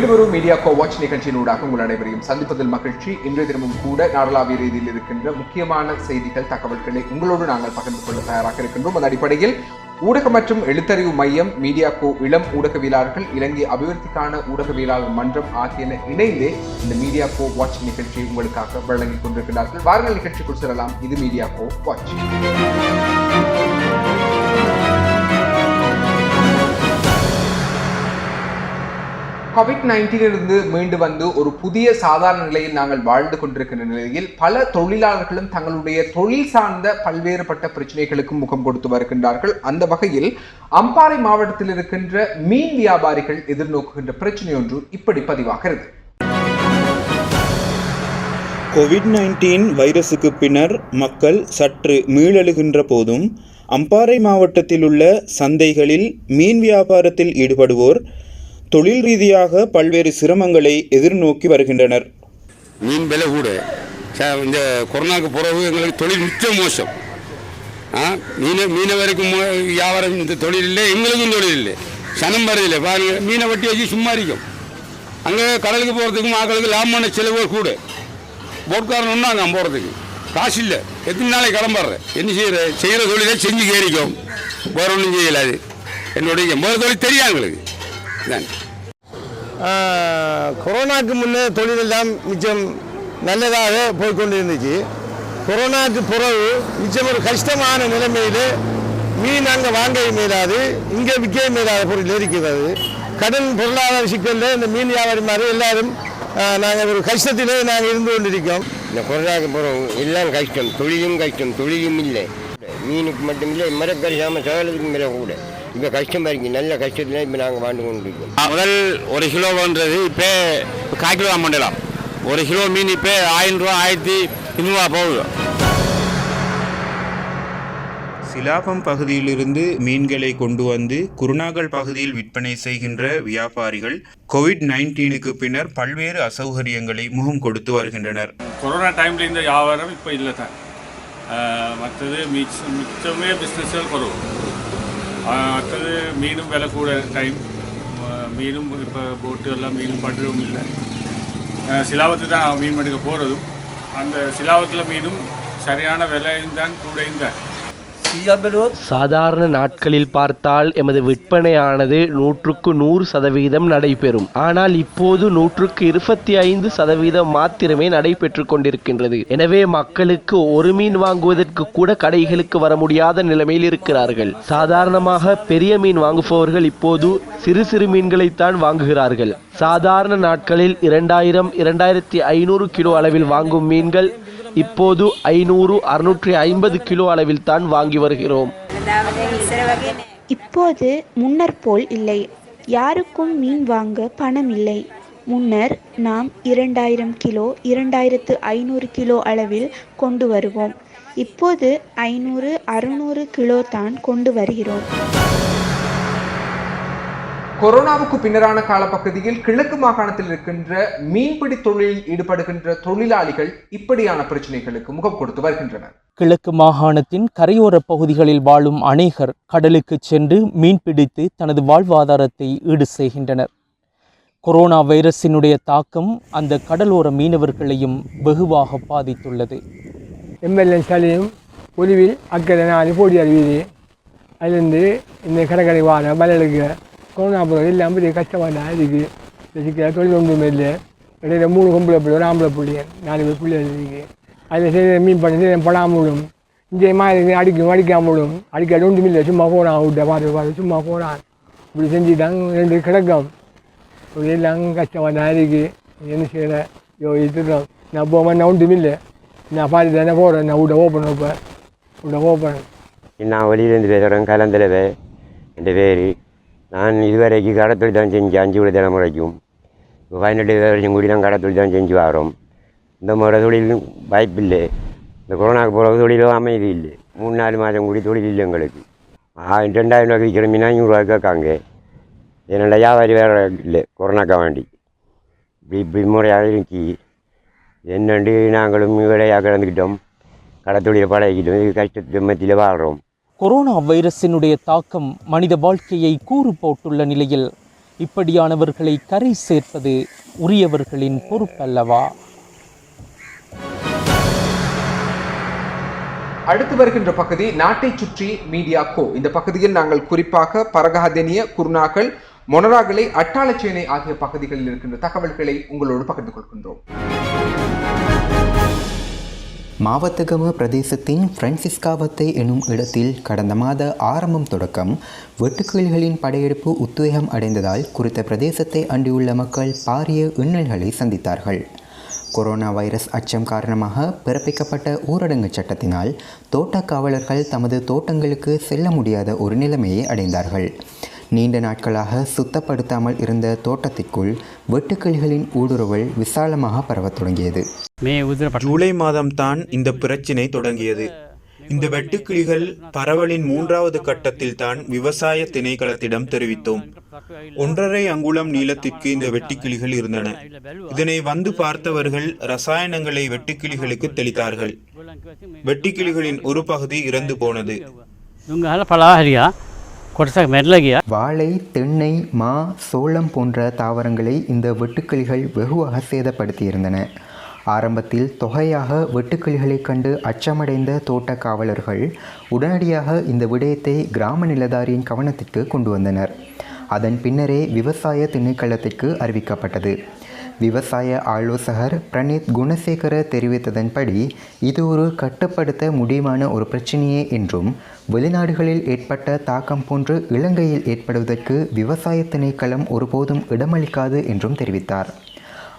வேலுவரும் ஒரு media co watch நிகழ்ச்சியினூடாக உங்கள் அனைவரையும் சந்திப்பதில் மகிழ்ச்சி. இன்றைய தினமும் கூட நாடளாவிய ரீதியில் இருக்கின்ற முக்கியமான செய்திகள் தகவல்களை உங்களோடு நாங்கள் பகிர்ந்து கொள்ள தயாராக இருக்கின்றோம். அந்த அடிப்படையில் ஊடக மற்றும் எழுத்தறிவு மையம் மீடியா கோ இளம் ஊடகவியலாளர்கள் இலங்கை அபிவிருத்திக்கான ஊடகவியலாளர் மன்றம் ஆகியன இணைந்து இந்த மீடியா கோ வாட்ச் நிகழ்ச்சியை உங்களுக்காக வழங்கிக் கொண்டிருக்கிறார்கள். வாருங்கள் நிகழ்ச்சிக்குள் செல்லலாம். இது மீடியா கோ வாட்ச். கோவிட் நைன்டீனிலிருந்து மீண்டு வந்து ஒரு புதிய சாதாரண நிலையில் நாங்கள் வாழ்ந்து கொண்டிருக்கின்ற நிலையில் பல தொழிலாளர்களும் தங்களுடைய தொழில் சார்ந்த பல்வேறுபட்ட பிரச்சனைகளுக்கும் முகம் கொடுத்து வருகின்றார்கள். அந்த வகையில் அம்பாறை மாவட்டத்தில் இருக்கின்ற மீன் வியாபாரிகள் எதிர்நோக்குகின்ற பிரச்சனை ஒன்று இப்படி பதிவாகிறது. கோவிட் நைன்டீன் வைரஸுக்கு பின்னர் மக்கள் சற்று மீளெழுகின்ற போதும் அம்பாறை மாவட்டத்தில் உள்ள சந்தைகளில் மீன் வியாபாரத்தில் ஈடுபடுவோர் தொழில் ரீதியாக பல்வேறு சிரமங்களை எதிர்நோக்கி வருகின்றனர். மீன் விலை கூட. ச- இந்த கொரோனாவுக்கு பிறகு எங்களுக்கு தொழில் மிச்சம் மோசம். ஆ மீன மீனவருக்கு வியாபாரம் இந்த தொழில் இல்லை எங்களுக்கும் தொழில் இல்லை. சனம் வரதில்லை பாருங்க மீனை வட்டி வச்சு சும்மா இருக்கும். அங்கே கடலுக்கு போகிறதுக்கும் ஆக்களுக்கு லாபமான செலவு கூட. போட்காரன் ஒன்றாங்க போகிறதுக்கு காசு இல்லை. எத்தனை நாளைக்கு கிளம்புற என்ன செய்கிற செய்கிற தொழிலை செஞ்சு கேரிக்கும். வேற ஒன்றும் செய்யலாது. என்னுடைய முதல் தொழில் தெரியும் எங்களுக்கு. இதான் ஆஹ், கொரோனாக்கு முன்னே தொழிலெல்லாம் மிச்சம் நல்லதாக போய்க்கொண்டு இருந்துச்சு கொரோனாக்கு பிறகு மிச்சம் ஒரு கஷ்டமான நிலைமையில் மீன் அங்கே வாங்க மேலாது இங்கே விற்க மேலாத பொருள் இருக்கிறது. கடன் பொருளாதார சிக்கலில் இந்த மீன் வியாபாரி மாதிரி எல்லாரும் நாங்கள் ஒரு கஷ்டத்திலே நாங்கள் இருந்து கொண்டிருக்கோம். இந்த கொரோனாக்கு போகிறோம் எல்லாம் கஷ்டம் தொழிலும் கஷ்டம் தொழிலும் இல்லை. மீனுக்கு மட்டும் இல்லை மரக்கறி சாம சகலத்துக்கும் மேலே கூட. இப்போ கஷ்டமாக இருக்குது நல்ல கஷ்டத்தில் இப்போ நாங்கள் வாழ்ந்து கொண்டு இருக்கோம் முதல் ஒரு கிலோன்றது இப்போ கால் கிலோ மண்டலம் ஒரு கிலோ மீன் இப்போ ஆயிரம் ரூபா ஆயிரத்தி இருநூறுவா போகுது. சிலாபம் பகுதியிலிருந்து மீன்களை கொண்டு வந்து குருநாகல் பகுதியில் விற்பனை செய்கின்ற வியாபாரிகள் கோவிட் நைன்டீனுக்கு பின்னர் பல்வேறு அசௌகரியங்களை முகம் கொடுத்து வருகின்றனர். கொரோனா டைமில் இந்த வியாபாரம் இப்போ இல்லை தான் மற்றது மிச்சம் மிச்சமே பிஸ்னஸ்கள் குறவு அடுத்தது மீனும் விலை கூட டைம் மீனும் இப்போ போட்டு எல்லாம் மீனும் படுறவும் இல்லை. சிலாவத்து தான் மீன் எடுக்க போகிறதும் அந்த சிலாவத்தில் மீனும் சரியான விலையும் தான் கூடையும் தான் சாதாரண நாட்களில் பார்த்தால் எமது விற்பனையானது நூற்றுக்கு நூறு சதவீதம் நடைபெறும். ஆனால் இப்போது நூற்றுக்கு இருபத்தி ஐந்து சதவீதம் மாத்திரமே நடைபெற்று கொண்டிருக்கின்றது. எனவே மக்களுக்கு ஒரு மீன் வாங்குவதற்கு கூட கடைகளுக்கு வர முடியாத நிலைமையில் இருக்கிறார்கள். சாதாரணமாக பெரிய மீன் வாங்குபவர்கள் இப்போது சிறு சிறு மீன்களைத்தான் வாங்குகிறார்கள். சாதாரண நாட்களில் இரண்டாயிரம் இரண்டாயிரத்தி ஐநூறு கிலோ அளவில் வாங்கும் மீன்கள் இப்போது ஐநூறு அறுநூற்றி ஐம்பது கிலோ அளவில் தான் வாங்கி வருகிறோம். இப்போது முன்னர் போல் இல்லை. யாருக்கும் மீன் வாங்க பணம் இல்லை. முன்னர் நாம் இரண்டாயிரம் கிலோ இரண்டாயிரத்து ஐநூறு கிலோ அளவில் கொண்டு வருவோம். இப்போது ஐநூறு அறுநூறு கிலோ தான் கொண்டு வருகிறோம். கொரோனாவுக்கு பின்னரான காலப்பகுதியில் கிழக்கு மாகாணத்தில் இருக்கின்ற மீன்பிடி தொழிலில் ஈடுபடுகின்ற தொழிலாளிகள் இப்படியான பிரச்சனைகளுக்கு முகம் கொடுத்து வருகின்றனர். கிழக்கு மாகாணத்தின் கரையோர பகுதிகளில் வாழும் அநேகர் கடலுக்கு சென்று மீன்பிடித்து தனது வாழ்வாதாரத்தை ஈடு செய்கின்றனர். கொரோனா வைரஸினுடைய தாக்கம் அந்த கடலோர மீனவர்களையும் வெகுவாக பாதித்துள்ளது. எம்எல்ஏ ஸ்டாலினும் ஒலிவில் அக்கறை நாலு போடி அறிவிது அதுலேருந்து இந்த கடற்கரை வார மலைகளுக்கு கொரோனா பிறகு எல்லாம் பெரிய கஷ்டமாக தான் இருக்குது சிக்கிற தொழில் ஒன்றுமே இல்லை. இடையில மூணு பொம்பளை பிள்ளை ஒரு ஆம்பளை பிள்ளைங்க நாலு பேர் பிள்ளை இருக்குது அதில் சரி மீன் பண்ணி செய்த படாமலும். இந்த மாதிரி அடிக்கும் அடிக்காமலும். அடிக்க ஒன்றும் இல்லை. சும்மா போகிறான் விட்ட பார்த்து பார்த்து சும்மா போகிறான் இப்படி செஞ்சுட்டாங்க ரெண்டு கிடக்கும். இப்படி எல்லாம் கஷ்டமாக தான் இருக்குது என்ன செய்கிற யோ இதுதான் நான் போக நான் ஒன்றும் இல்லை. நான் பார்த்து தானே போகிறேன் நான் விட ஓப்பன் வைப்பேன். விட ஓப்பன் நான் வெளியிலேருந்து பேசுகிறேன் கலந்தில் என் பேர் நான் இதுவரைக்கும் கடத்தொழில் தான் செஞ்சேன் அஞ்சு விட தலைமுறைக்கும் இப்போ பதினெட்டு வருஷம் கூடி தான் கடத்தொழில் தான் செஞ்சு வரோம். இந்த முறை தொழிலும் வாய்ப்பு இல்லை இந்த கொரோனாக்கு போகிற தொழிலும் அமைதி இல்லை. மூணு நாலு மாதம் கூடி தொழில் இல்லை எங்களுக்கு. ரெண்டாயிரம் ரூபாய்க்கு விற்கிற மீனா ஐநூறுரூவா கேட்காங்க என்னோட வியாபாரி வேறு இல்லை கொரோனாக்கா வேண்டி. இப்படி இப்படி முறையாக இருக்கி என்னண்டு நாங்களும் விடையாக கிடந்துக்கிட்டோம் கடத்தொழிலை பழகிக்கிட்டோம். இது கஷ்டத்து மத்தியில் வாழ்கிறோம் கொரோனா வைரஸினுடைய தாக்கம் மனித வாழ்க்கையை கூறு போட்டுள்ள நிலையில் இப்படியானவர்களை கரை சேர்ப்பது உரியவர்களின் பொறுப்பல்லவா? அடுத்து வருகின்ற பகுதி நாட்டை சுற்றி மீடியா கோ. இந்த பகுதியில் நாங்கள் குறிப்பாக பரகஹதெனிய குருநாகல் மொனராகலை அட்டாளச்சேனை ஆகிய பகுதிகளில் இருக்கின்ற தகவல்களை உங்களோடு பகிர்ந்து கொள்கின்றோம். மாவத்தகம பிரதேசத்தின் பிரான்சிஸ்காவத்தை எனும் இடத்தில் கடந்த மாத ஆரம்பம் தொடக்கம் வெட்டுக்கிளிகளின் படையெடுப்பு உத்வேகம் அடைந்ததால் குறித்த பிரதேசத்தை அண்டியுள்ள மக்கள் பாரிய இன்னல்களை சந்தித்தார்கள். கொரோனா வைரஸ் அச்சம் காரணமாக பிறப்பிக்கப்பட்ட ஊரடங்கு சட்டத்தினால் தோட்டக்காவலர்கள் தமது தோட்டங்களுக்கு செல்ல முடியாத ஒரு நிலைமையை அடைந்தார்கள். நீண்ட நாட்களாக சுத்தப்படுத்தாமல் இருந்த தோட்டத்திற்குள் வெட்டுக்கிளிகளின் ஊடுருவல் விசாலமாக பரவத் தொடங்கியது. ஜூலை மாதம்தான் இந்த பிரச்சினை தொடங்கியது. இந்த வெட்டுக்கிளிகள் பரவலின் மூன்றாவது கட்டத்தில் தான் விவசாய திணைக்களத்திடம் தெரிவித்தோம். ஒன்றரை அங்குலம் நீளத்திற்கு இந்த வெட்டுக்கிளிகள் இருந்தன. இதனை வந்து பார்த்தவர்கள் ரசாயனங்களை வெட்டுக்கிளிகளுக்கு தெளித்தார்கள். வெட்டுக்கிளிகளின் ஒரு பகுதி இறந்து போனது. வாழை தென்னை மா சோளம் போன்ற தாவரங்களை இந்த வெட்டுக்கிளிகள் வெகுவாக சேதப்படுத்தியிருந்தன. ஆரம்பத்தில் தொகையாக வெட்டுக்கிளிகளைக் கண்டு அச்சமடைந்த தோட்ட காவலர்கள் உடனடியாக இந்த விடயத்தை கிராம நிலதாரியின் கவனத்திற்கு கொண்டு வந்தனர். அதன் பின்னரே விவசாய திணைக்களத்திற்கு அறிவிக்கப்பட்டது. விவசாய ஆலோசகர் பிரணீத் குணசேகர தெரிவித்ததன்படி இது ஒரு கட்டுப்படுத்த முடியுமான ஒரு பிரச்சனையே என்றும் வெளிநாடுகளில் ஏற்பட்ட தாக்கம் போன்று இலங்கையில் ஏற்படுவதற்கு விவசாய திணைக்களம் ஒருபோதும் இடமளிக்காது என்றும் தெரிவித்தார்.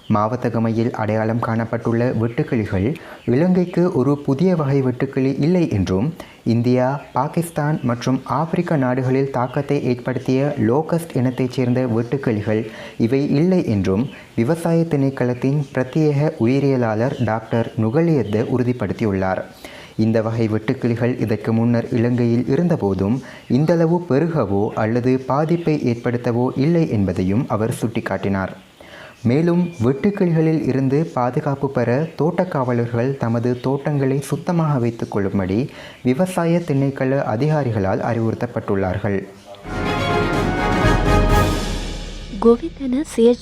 மாவத்தகமையில் அடையாளம் காணப்பட்டுள்ள வெட்டுக்கிளிகள் இலங்கைக்கு ஒரு புதிய வகை வெட்டுக்கிளி இல்லை என்றும் இந்தியா பாகிஸ்தான் மற்றும் ஆப்பிரிக்க நாடுகளில் தாக்கத்தை ஏற்படுத்திய லோகஸ்ட் இனத்தைச் சேர்ந்த வெட்டுக்கிளிகள் இவை இல்லை என்றும் விவசாய திணைக்களத்தின் பிரத்யேக உயிரியலாளர் டாக்டர் நுகலியத்த உறுதிப்படுத்தியுள்ளார். இந்த வகை வெட்டுக்கிளிகள் இதற்கு முன்னர் இலங்கையில் இருந்தபோதும் இந்தளவு பெருகவோ அல்லது பாதிப்பை ஏற்படுத்தவோ இல்லை என்பதையும் அவர் சுட்டிக்காட்டினார். மேலும் வெட்டுக்கிளிகளில் இருந்து பாதுகாப்பு பெற தோட்டக்காவலர்கள் தமது தோட்டங்களை சுத்தமாக வைத்துக் கொள்ளும்படி விவசாய திணைக்கள அதிகாரிகளால் அறிவுறுத்தப்பட்டுள்ளார்கள்.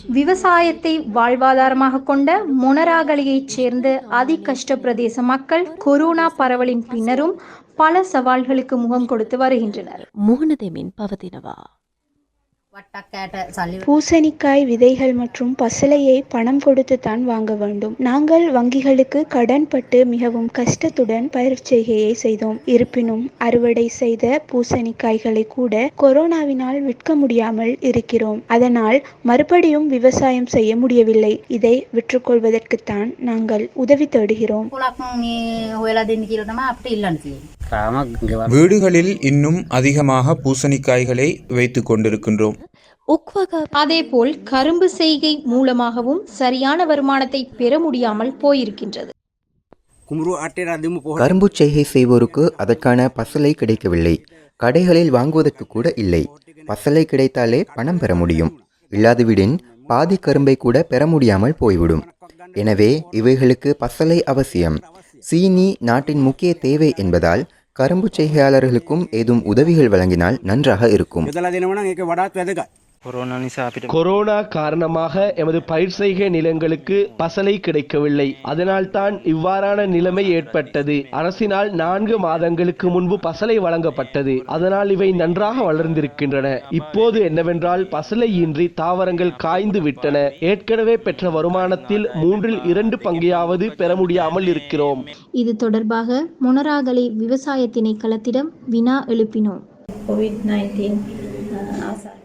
விவசாயத்தை வாழ்வாதாரமாக கொண்ட மொனராகலையைச் சேர்ந்த அதிகஷ்ட பிரதேச மக்கள் கொரோனா பரவலின் பின்னரும் பல சவால்களுக்கு முகம் கொடுத்து வருகின்றனர். பூசணிக்காய் விதைகள் மற்றும் பசலையை பணம் கொடுத்து தான் வாங்க வேண்டும். நாங்கள் வங்கிகளுக்கு கடன் பட்டு மிகவும் கஷ்டத்துடன் பயிர் செய்கையை செய்தோம். இருப்பினும் அறுவடை செய்த பூசணிக்காய்களை கூட கொரோனாவினால் விற்க முடியாமல் இருக்கிறோம். அதனால் மறுபடியும் விவசாயம் செய்ய முடியவில்லை. இதை விற்றுக்கொள்வதற்குத்தான் நாங்கள் உதவி தேடுகிறோம். வீடுகளில் இன்னும் அதிகமாக பூசணிக்காய்களை வைத்து கொண்டிருக்கின்றோம். அதேபோல் கரும்பு செய்கை மூலமாகவும் சரியான வருமானத்தை பெற முடியாமல் போயிருக்கின்றது. கரும்பு செய்கை செய்வோருக்கு அதற்கான பசலை கிடைக்கவில்லை. கடைகளில் வாங்குவதற்கு கூட இல்லை. பசலை கிடைத்தாலே பணம் பெற முடியும். இல்லாதுவிடின் பாதி கரும்பை கூட பெற முடியாமல் போய்விடும். எனவே இவைகளுக்கு பசலை அவசியம். சீனி நாட்டின் முக்கிய தேவை என்பதால் கரும்பு செய்கையாளர்களுக்கும் ஏதும் உதவிகள் வழங்கினால் நன்றாக இருக்கும். கொரோனா காரணமாக எமது பயிர் செய்கை நிலங்களுக்கு பசலை கிடைக்கவில்லை. அதனால்தான் இவ்வாறான நிலைமை ஏற்பட்டது. அரசினால் நான்கு மாதங்களுக்கு முன்பு பசலை வழங்கப்பட்டது. அதனால் இவை நன்றாக வளர்ந்திருக்கின்றன. இப்போது என்னவென்றால் பசலை இன்றி தாவரங்கள் காய்ந்து விட்டன. ஏற்கனவே பெற்ற வருமானத்தில் மூன்றில் இரண்டு பங்கையாவது பெற முடியாமல் இருக்கிறோம். இது தொடர்பாக மொனராகலை விவசாய திணைக்களத்திடம் வினா எழுப்பினோம். கோவிட் நைன்டீன்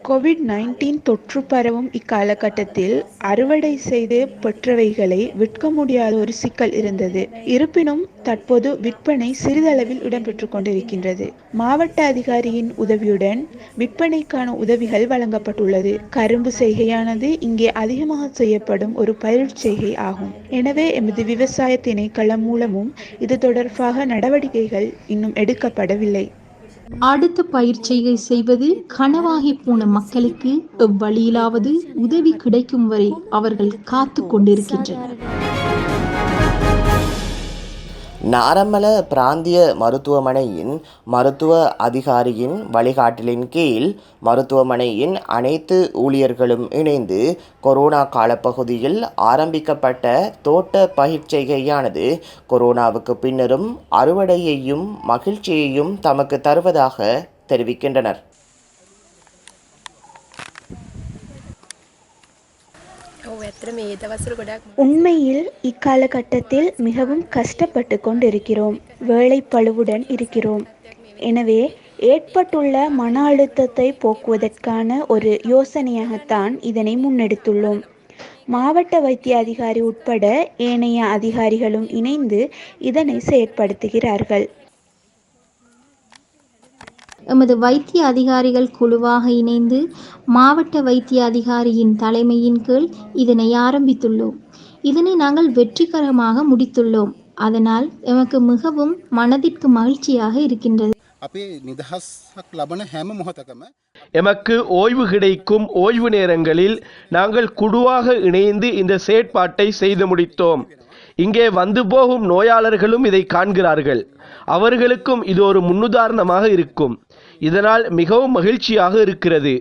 கோவிட் நைன்டீன் தொற்று பரவும் இக்காலகட்டத்தில் அறுவடை செய்து பெற்றவைகளை விற்க முடியாத ஒரு சிக்கல் இருந்தது. இருப்பினும் தற்போது விற்பனை சிறிதளவில் இடம்பெற்று கொண்டிருக்கின்றது. மாவட்ட அதிகாரியின் உதவியுடன் விற்பனைக்கான உதவிகள் வழங்கப்பட்டுள்ளது. கரும்பு செய்கையானது இங்கே அதிகமாக செய்யப்படும் ஒரு பயிர் செய்கை ஆகும். எனவே எமது விவசாய திணைக்களம் மூலமும் இது தொடர்பாக நடவடிக்கைகள் இன்னும் எடுக்கப்படவில்லை. அடுத்த பயிற்சியை செய்வது கனவாகி போன மக்களுக்கு எவ்வழியிலாவது உதவி கிடைக்கும் வரை அவர்கள் காத்து கொண்டிருக்கின்றனர். நாரமல பிராந்திய மருத்துவமனையின் மருத்துவ அதிகாரியின் வழிகாட்டலின் கீழ் மருத்துவமனையின் அனைத்து ஊழியர்களும் இணைந்து கொரோனா காலப்பகுதியில் ஆரம்பிக்கப்பட்ட தோட்ட பயிற்சிகையானது கொரோனாவுக்கு பின்னரும் அறுவடையையும் மகிழ்ச்சியையும் தமக்கு தருவதாக தெரிவிக்கின்றனர். உண்மையில் இக்காலகட்டத்தில் மிகவும் கஷ்டப்பட்டு கொண்டிருக்கிறோம். வேலைப்பளுவுடன் இருக்கிறோம். எனவே ஏற்பட்டுள்ள மன அழுத்தத்தை போக்குவதற்கான ஒரு யோசனையாகத்தான் இதனை முன்னெடுத்துள்ளோம். மாவட்ட வைத்திய அதிகாரி உட்பட ஏனைய அதிகாரிகளும் இணைந்து இதனை செயற்படுத்துகிறார்கள். எமது வைத்திய அதிகாரிகள் குழுவாக இணைந்து மாவட்ட வைத்திய அதிகாரியின் தலைமையின் கீழ் இதனை ஆரம்பித்துள்ளோம். இதனை நாங்கள் வெற்றிகரமாக முடித்துள்ளோம். அதனால் எமக்கு மிகவும் மனதிற்கு மகிழ்ச்சியாக இருக்கின்றது. எமக்கு ஓய்வு கிடைக்கும் ஓய்வு நேரங்களில் நாங்கள் குழுவாக இணைந்து இந்த செயற்பாட்டை செய்து முடித்தோம். இங்கே வந்து போகும் நோயாளர்களும் இதை காண்கிறார்கள். அவர்களுக்கும் இது ஒரு முன்னுதாரணமாக இருக்கும். இதனால் மிகவும் மகிழ்ச்சியாக இருக்கிறது.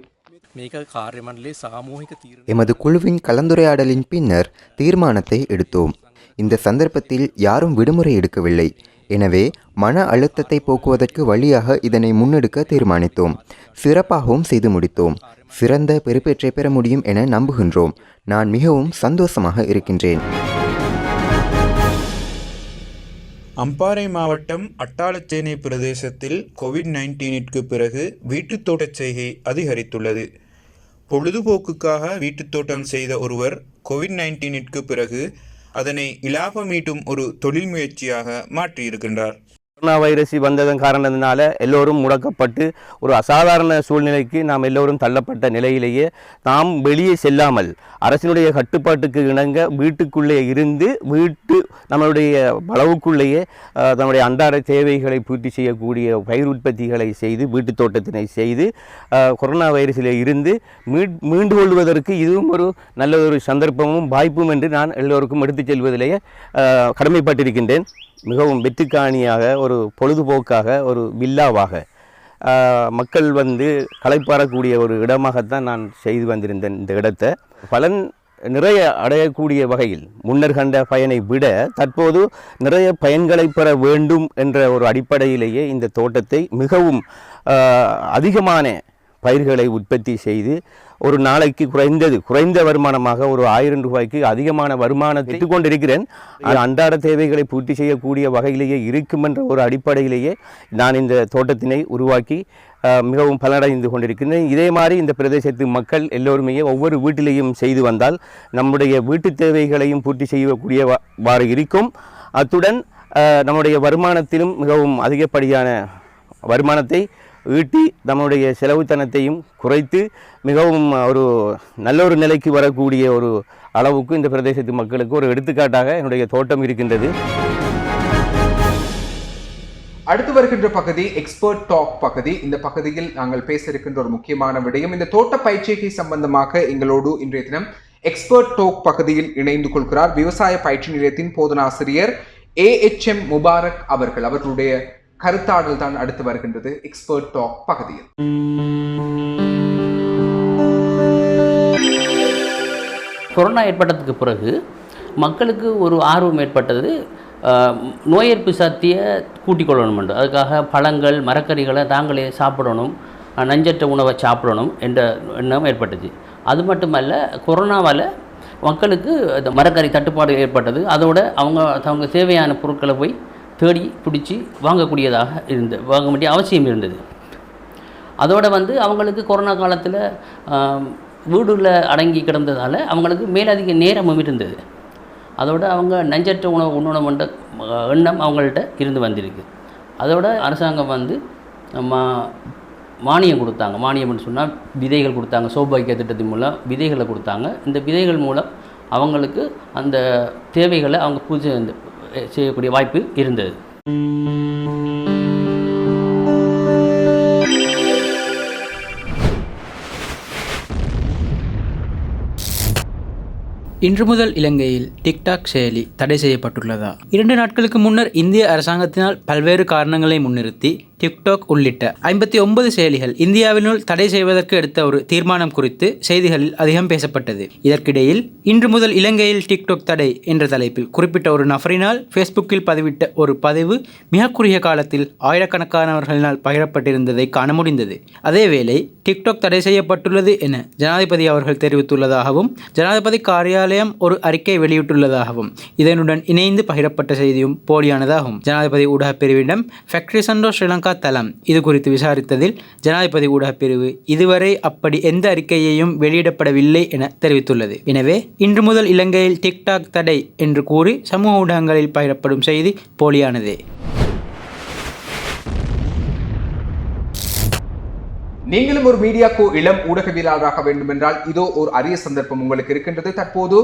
எமது குழுவின் கலந்துரையாடலின் பின்னர் தீர்மானத்தை எடுத்தோம். இந்த சந்தர்ப்பத்தில் யாரும் விடுமுறை எடுக்கவில்லை. எனவே மன அழுத்தத்தை போக்குவதற்கு வழியாக இதனை முன்னெடுக்க தீர்மானித்தோம். சிறப்பாகவும் செய்து முடித்தோம். சிறந்த பெறுபேற்றை பெற முடியும் என நம்புகின்றோம். நான் மிகவும் சந்தோஷமாக இருக்கின்றேன். அம்பாறை மாவட்டம் அட்டாளச்சேனை பிரதேசத்தில் கோவிட் நைன்டீனிற்கு பிறகு வீட்டுத் தோட்டச் செய்கை அதிகரித்துள்ளது. பொழுதுபோக்குக்காக வீட்டுத் தோட்டம் செய்த ஒருவர் கோவிட் நைன்டீனிற்கு பிறகு அதனை இலாபமீட்டும் ஒரு தொழில் முயற்சியாக மாற்றியிருக்கின்றார். கொரோனா வைரஸ் வந்ததன் காரணத்தினால எல்லோரும் முடக்கப்பட்டு ஒரு அசாதாரண சூழ்நிலைக்கு நாம் எல்லோரும் தள்ளப்பட்ட நிலையிலேயே நாம் வெளியே செல்லாமல் அரசினுடைய கட்டுப்பாட்டுக்கு இணங்க வீட்டுக்குள்ளே இருந்து வீட்டு நம்மளுடைய அளவுக்குள்ளேயே நம்முடைய அன்றாட தேவைகளை பூர்த்தி செய்யக்கூடிய பயிர் உற்பத்திகளை செய்து வீட்டுத் தோட்டத்தினை செய்து கொரோனா வைரஸில் இருந்து மீ மீண்டு கொள்வதற்கு இதுவும் ஒரு நல்ல ஒரு சந்தர்ப்பமும் வாய்ப்பும் என்று நான் எல்லோருக்கும் எடுத்துச் செல்வதிலேயே கடமைப்பட்டிருக்கின்றேன். மிகவும் வெற்றிக்காணியாக ஒரு பொழுதுபோக்காக ஒரு வில்லாவாக மக்கள் வந்து களைப்பாறக்கூடிய ஒரு இடமாகத்தான் நான் செய்து வந்திருந்தேன் இந்த இடத்தை. பலன் நிறைய அடையக்கூடிய வகையில் முன்னர் கண்ட பயனை விட தற்போது நிறைய பயன்களை பெற வேண்டும் என்ற ஒரு அடிப்படையிலேயே இந்த தோட்டத்தை மிகவும் அதிகமான பயிர்களை உற்பத்தி செய்து ஒரு நாளைக்கு குறைந்தது குறைந்த வருமானமாக ஒரு ஆயிரம் ரூபாய்க்கு அதிகமான வருமானத்தை கொண்டிருக்கிறேன் அது அன்றாட தேவைகளை பூர்த்தி செய்யக்கூடிய வகையிலேயே இருக்கும் என்ற ஒரு அடிப்படையிலேயே நான் இந்த தோட்டத்தினை உருவாக்கி மிகவும் பலனடைந்து கொண்டிருக்கின்றேன். இதே மாதிரி இந்த பிரதேசத்து மக்கள் எல்லோருமே ஒவ்வொரு வீட்டிலேயும் செய்து வந்தால் நம்முடைய வீட்டு தேவைகளையும் பூர்த்தி செய்யக்கூடியவாறு இருக்கும். அத்துடன் நம்முடைய வருமானத்திலும் மிகவும் அதிகப்படியான வருமானத்தை ஈட்டி நம்முடைய செலவுத்தனத்தையும் குறைத்து மிகவும் ஒரு நல்ல ஒரு நிலைக்கு வரக்கூடிய ஒரு அளவுக்கு இந்த பிரதேசத்து மக்களுக்கு ஒரு எடுத்துக்காட்டாக என்னுடைய தோட்டம் இருக்கின்றது. அடுத்து வருகின்ற பகுதி எக்ஸ்பர்ட் டாக் பகுதி. இந்த பகுதியில் நாங்கள் பேச இருக்கின்ற ஒரு முக்கியமான விடயம் இந்த தோட்ட பயிற்சிகை சம்பந்தமாக எங்களோடு இன்றைய தினம் எக்ஸ்பர்ட் டோக் பகுதியில் இணைந்து கொள்கிறார் விவசாய பயிற்சி நிலையத்தின் போதனாசிரியர் ஏ எச் எம் முபாரக் அவர்கள். அவர்களுடைய கருத்தாடல் தான் அடுத்து வருகின்றது எக்ஸ்பர்ட் டாக் பகுதியில். கொரோனா ஏற்பட்டதுக்கு பிறகு மக்களுக்கு ஒரு ஆர்வம் ஏற்பட்டது நோய் எதிர்ப்பு சக்தியை கூட்டிக் கொள்ளணும் என்று. அதுக்காக பழங்கள் மரக்கறிகளை தாங்களே சாப்பிடணும் நஞ்சற்ற உணவை சாப்பிடணும் என்ற எண்ணம் ஏற்பட்டுச்சு அது மட்டுமல்ல கொரோனாவால் மக்களுக்கு இந்த மரக்கறி தட்டுப்பாடு ஏற்பட்டது. அதோட அவங்க அவங்க தேவையான பொருட்களை போய் தேடி பிடிச்சி வாங்கக்கூடியதாக இருந்தது வாங்க வேண்டிய அவசியம் இருந்தது. அதோடு வந்து அவங்களுக்கு கொரோனா காலத்தில் வீடுல அடங்கி கிடந்ததால் அவங்களுக்கு மேலதிக நேரமும் இருந்தது. அதோடு அவங்க நஞ்சற்ற உணவு உண்ணணும் என்ற எண்ணம் அவங்கள்ட்ட இருந்து வந்திருக்கு. அதோட அரசாங்கம் வந்து மா மானியம் கொடுத்தாங்க. மானியம்னு சொன்னால் விதைகள் கொடுத்தாங்க. சோபாக்கிய திட்டத்தின் மூலம் விதைகளை கொடுத்தாங்க. இந்த விதைகள் மூலம் அவங்களுக்கு அந்த தேவைகளை அவங்க பூஜை செய்யக்கூடிய வாய்ப்பு இருந்தது. இன்று முதல் இலங்கையில் டிக்டாக் செயலி தடை செய்யப்பட்டுள்ளதா? இரண்டு நாட்களுக்கு முன்னர் இந்திய அரசாங்கத்தினால் பல்வேறு காரணங்களை முன்னிறுத்தி டிக்டாக் உள்ளிட்ட ஐம்பத்தி ஒன்பது செயலிகள் இந்தியாவினுள் தடை செய்வதற்கு எடுத்த ஒரு தீர்மானம் குறித்து செய்திகளில் அதிகம் பேசப்பட்டது. இதற்கிடையில் இன்று முதல் இலங்கையில் டிக்டாக் தடை என்ற தலைப்பில் குறிப்பிட்ட ஒரு நபரினால் ஃபேஸ்புக்கில் பதிவிட்ட ஒரு பதிவு மிக குறுகிய காலத்தில் ஆயிரக்கணக்கானவர்களினால் பகிரப்பட்டிருந்ததை காண முடிந்தது. அதேவேளை டிக்டாக் தடை செய்யப்பட்டுள்ளது என ஜனாதிபதி அவர்கள் தெரிவித்துள்ளதாகவும் ஜனாதிபதி காரியாலயம் ஒரு அறிக்கை வெளியிட்டுள்ளதாகவும் இதனுடன் இணைந்து பகிரப்பட்ட செய்தியும் போலியானதாகும். ஜனாதிபதி ஊடகப் பிரிவிடம் ஃபேக்டரி சண்டோ ஸ்ரீலங்கா தளம் இது குறித்து விசாரித்ததில் ஜனாதிபதி ஊடகப் பிரிவு இதுவரை அப்படி எந்த அறிக்கையையும் வெளியிடப்படவில்லை என தெரிவித்துள்ளது. எனவே இன்று முதல் இலங்கையில் டிக்டாக் தடை என்று கூறி சமூக ஊடகங்களில் பகிரப்படும் செய்தி போலியானதே. நீங்களும் ஒரு மீடியாக்கோ இளம் ஊடகவியலாளராக வேண்டுமென்றால் இதோ ஒரு அரிய சந்தர்ப்பம் உங்களுக்கு இருக்கின்றது. தற்போது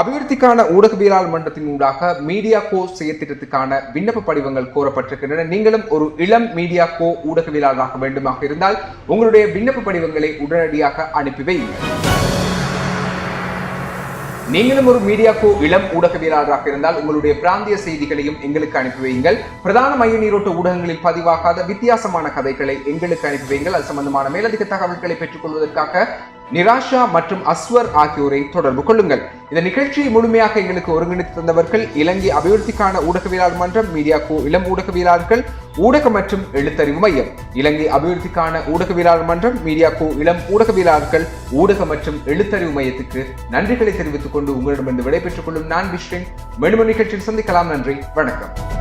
அபிவிருத்திக்கான ஊடகவியலாளர் மன்றத்தின் ஊடாக மீடியா கோ செயற்திட்டத்துக்கான விண்ணப்ப படிவங்கள் கோரப்பட்டிருக்கின்றன. நீங்களும் ஒரு இளம் மீடியா கோ ஊடகவியலாளராக வேண்டுமாக இருந்தால் உங்களுடைய விண்ணப்ப படிவங்களை உடனடியாக அனுப்பி வையுங்கள். நீங்களும் ஒரு மீடியாக்கோ இளம் ஊடகவியலாளராக இருந்தால் உங்களுடைய பிராந்திய செய்திகளையும் எங்களுக்கு அனுப்பி வையுங்கள். பிரதான மைய நீரோட்ட ஊடகங்களில் பதிவாகாத வித்தியாசமான கதைகளை எங்களுக்கு அனுப்பி வையுங்கள். அது சம்பந்தமான மேலதிக தகவல்களை பெற்றுக்கொள்வதற்காக நிராஷா மற்றும் அஸ்வர் ஆகியோரை தொடர்பு கொள்ளுங்கள். இந்த நிகழ்ச்சியை முழுமையாக எங்களுக்கு ஒருங்கிணைத்து தந்தவர்கள் இலங்கை அபிவிருத்திக்கான ஊடகவியலாளர் மன்றம் மீடியாக்கோ இளம் ஊடகவியலாளர்கள் ஊடக மற்றும் எழுத்தறிவு மையம் இலங்கை அபிவிருத்திக்கான ஊடகவியலாளர் மன்றம் மீடியாக்கோ இளம் ஊடகவியலாளர்கள் ஊடக மற்றும் எழுத்தறிவு மையத்துக்கு நன்றிகளை தெரிவித்துக் கொண்டு உங்களிடமிருந்து விடைபெற்றுக் கொள்ளும் நான் விஷ்ரின் மேலும் நிகழ்ச்சியில் சந்திக்கலாம். நன்றி. வணக்கம்.